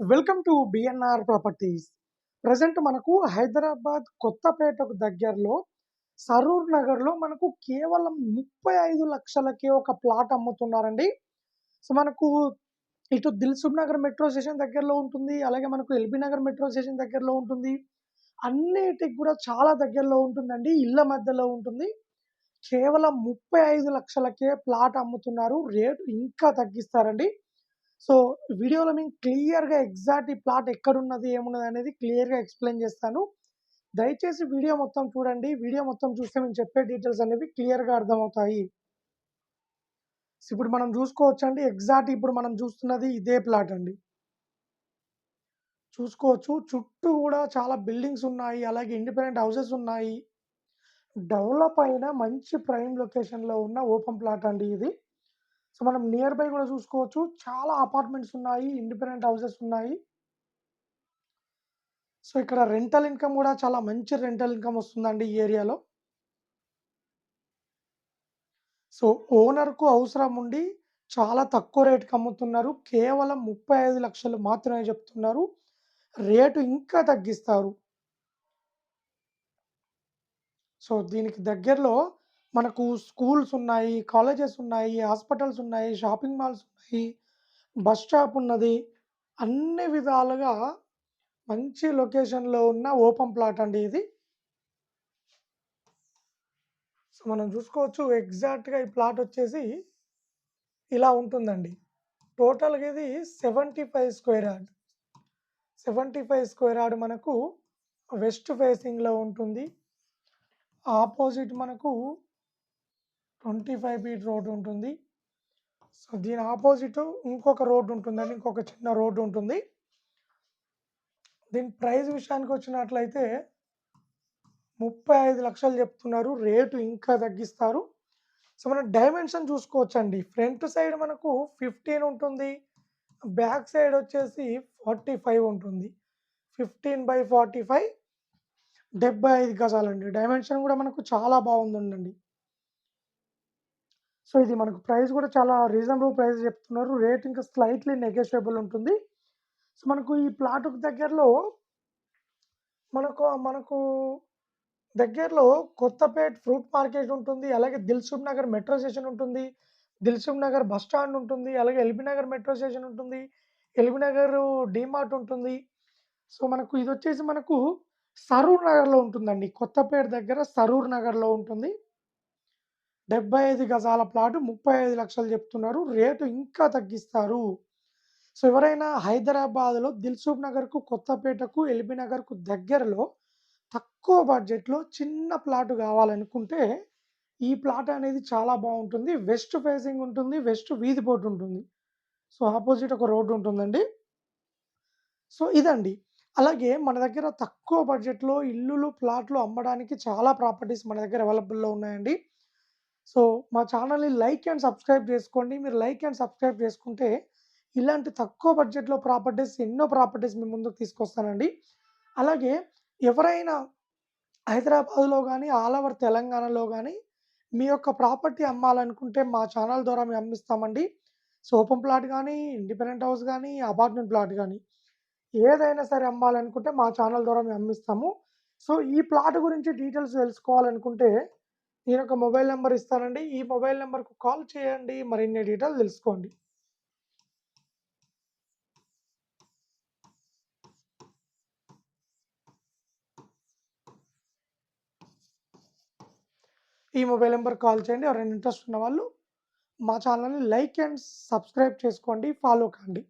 Welcome to BNR properties present మనకు హైదరాబాద్ కొత్తపేటకు దగ్గరలో సరూర్ నగర్లో మనకు కేవలం ముప్పై ఐదు లక్షలకే ఒక ప్లాట్ అమ్ముతున్నారండి. సో మనకు ఇటు దిల్సుఖ్ నగర్ మెట్రో స్టేషన్ దగ్గరలో ఉంటుంది. అలాగే మనకు ఎల్బీ నగర్ మెట్రో స్టేషన్ దగ్గరలో ఉంటుంది. అన్నిటికి కూడా చాలా దగ్గరలో ఉంటుందండి. ఇళ్ళ మధ్యలో ఉంటుంది. కేవలం ముప్పై ఐదు లక్షలకే ప్లాట్ అమ్ముతున్నారు. రేటు ఇంకా తగ్గిస్తారండి. సో వీడియోలో మేము క్లియర్గా ఎగ్జాక్ట్ ఈ ప్లాట్ ఎక్కడున్నది ఏమున్నది అనేది క్లియర్గా ఎక్స్ప్లెయిన్ చేస్తాను. దయచేసి వీడియో మొత్తం చూడండి. వీడియో మొత్తం చూస్తే మేము చెప్పే డీటెయిల్స్ అనేవి క్లియర్గా అర్థమవుతాయి. ఇప్పుడు మనం చూసుకోవచ్చు అండి ఎగ్జాక్ట్ ఇప్పుడు మనం చూస్తున్నది ఇదే ప్లాట్ అండి. చూసుకోవచ్చు. చుట్టూ కూడా చాలా బిల్డింగ్స్ ఉన్నాయి. అలాగే ఇండిపెండెంట్ హౌసెస్ ఉన్నాయి. డెవలప్ అయిన మంచి ప్రైమ్ లొకేషన్లో ఉన్న ఓపెన్ ప్లాట్ అండి ఇది. సో మనం నియర్ బై కూడా చూసుకోవచ్చు. చాలా అపార్ట్మెంట్స్ ఉన్నాయి ఇండిపెండెంట్ హౌసెస్ ఉన్నాయి. సో ఇక్కడ రెంటల్ ఇన్కమ్ కూడా చాలా మంచి రెంటల్ ఇన్కమ్ వస్తుందండి ఈ ఏరియాలో. సో ఓనర్కు అవసరం ఉండి చాలా తక్కువ రేటుకి అమ్ముతున్నారు. కేవలం ముప్పై ఐదు లక్షలు మాత్రమే చెప్తున్నారు. రేటు ఇంకా తగ్గిస్తారు. సో దీనికి దగ్గరలో మనకు స్కూల్స్ ఉన్నాయి కాలేజెస్ ఉన్నాయి హాస్పిటల్స్ ఉన్నాయి షాపింగ్ మాల్స్ ఉన్నాయి బస్ స్టాప్ ఉన్నది. అన్ని విధాలుగా మంచి లొకేషన్లో ఉన్న ఓపెన్ ప్లాట్ అండి ఇది. సో మనం చూసుకోవచ్చు ఎగ్జాక్ట్గా ఈ ప్లాట్ వచ్చేసి ఇలా ఉంటుందండి. టోటల్గా ఇది seventy five square yard. Seventy five square yard మనకు వెస్ట్ ఫేసింగ్లో ఉంటుంది. ఆపోజిట్ మనకు ట్వంటీ ఫైవ్ ఫీట్ రోడ్డు ఉంటుంది. సో దీని ఆపోజిట్ ఇంకొక రోడ్డు ఉంటుందండి. ఇంకొక చిన్న రోడ్డు ఉంటుంది. దీని ప్రైస్ విషయానికి వచ్చినట్లయితే ముప్పై ఐదు లక్షలు చెప్తున్నారు. రేటు ఇంకా తగ్గిస్తారు. సో మనం డైమెన్షన్ చూసుకోవచ్చండి. ఫ్రంట్ సైడ్ మనకు ఫిఫ్టీన్ ఉంటుంది. బ్యాక్ సైడ్ వచ్చేసి ఫార్టీ ఫైవ్ ఉంటుంది. ఫిఫ్టీన్ బై ఫార్టీ ఫైవ్ డెబ్బై ఐదు గజాలండి. డైమెన్షన్ కూడా మనకు చాలా బాగుందండి. సో ఇది మనకు ప్రైస్ కూడా చాలా రీజనబుల్ ప్రైస్ చెప్తున్నారు. రేట్ ఇంకా స్లైట్లీ నెగోషియబుల్ ఉంటుంది. సో మనకు ఈ ప్లాట్కు దగ్గరలో మనకు మనకు దగ్గరలో కొత్తపేట్ ఫ్రూట్ మార్కెట్ ఉంటుంది. అలాగే దిల్సుఖ్ నగర్ మెట్రో స్టేషన్ ఉంటుంది. దిల్సుఖ్ నగర్ బస్ స్టాండ్ ఉంటుంది. అలాగే ఎల్బీ నగర్ మెట్రో స్టేషన్ ఉంటుంది. ఎల్బీ నగర్ డిమార్ట్ ఉంటుంది. సో మనకు ఇది వచ్చేసి మనకు సరూర్ నగర్లో ఉంటుందండి. కొత్తపేట దగ్గర సరూర్ నగర్లో ఉంటుంది. డెబ్బై ఐదు గజాల ప్లాటు ముప్పై ఐదు లక్షలు చెప్తున్నారు. రేటు ఇంకా తగ్గిస్తారు. సో ఎవరైనా హైదరాబాద్లో దిల్సుఖ్ నగర్కు కొత్తపేటకు ఎల్బీ నగర్కు దగ్గరలో తక్కువ బడ్జెట్లో చిన్న ప్లాట్ కావాలనుకుంటే ఈ ప్లాట్ అనేది చాలా బాగుంటుంది. వెస్ట్ ఫేసింగ్ ఉంటుంది వెస్ట్ వీధి పోటు ఉంటుంది. సో ఆపోజిట్ ఒక రోడ్డు ఉంటుందండి. సో ఇదండి. అలాగే మన దగ్గర తక్కువ బడ్జెట్లో ఇల్లులు ప్లాట్లు అమ్మడానికి చాలా ప్రాపర్టీస్ మన దగ్గర అవైలబుల్లో ఉన్నాయండి. సో మా ఛానల్ని లైక్ అండ్ సబ్స్క్రైబ్ చేసుకోండి. మీరు లైక్ అండ్ సబ్స్క్రైబ్ చేసుకుంటే ఇలాంటి తక్కువ బడ్జెట్లో ప్రాపర్టీస్ ఎన్నో ప్రాపర్టీస్ మీ ముందుకు తీసుకొస్తానండి. అలాగే ఎవరైనా హైదరాబాద్లో కానీ ఆల్ ఓవర్ తెలంగాణలో కానీ మీ యొక్క ప్రాపర్టీ అమ్మాలనుకుంటే మా ఛానల్ ద్వారా మేము అమ్మిస్తామండి. సో ఓపెన్ ప్లాట్ కానీ ఇండిపెండెంట్ హౌస్ కానీ అపార్ట్మెంట్ ప్లాట్ కానీ ఏదైనా సరే అమ్మాలనుకుంటే మా ఛానల్ ద్వారా మేము అమ్మిస్తాము. సో ఈ ప్లాట్ గురించి డీటెయిల్స్ తెలుసుకోవాలనుకుంటే నేను ఒక మొబైల్ నెంబర్ ఇస్తానండి. ఈ మొబైల్ నెంబర్కు కాల్ చేయండి. మరిన్ని డీటెయిల్ తెలుసుకోండి. ఈ మొబైల్ నెంబర్ కాల్ చేయండి. ఎవరైనా ఇంట్రెస్ట్ ఉన్న వాళ్ళు మా ఛానల్ని లైక్ అండ్ సబ్స్క్రైబ్ చేసుకోండి. ఫాలో కండి.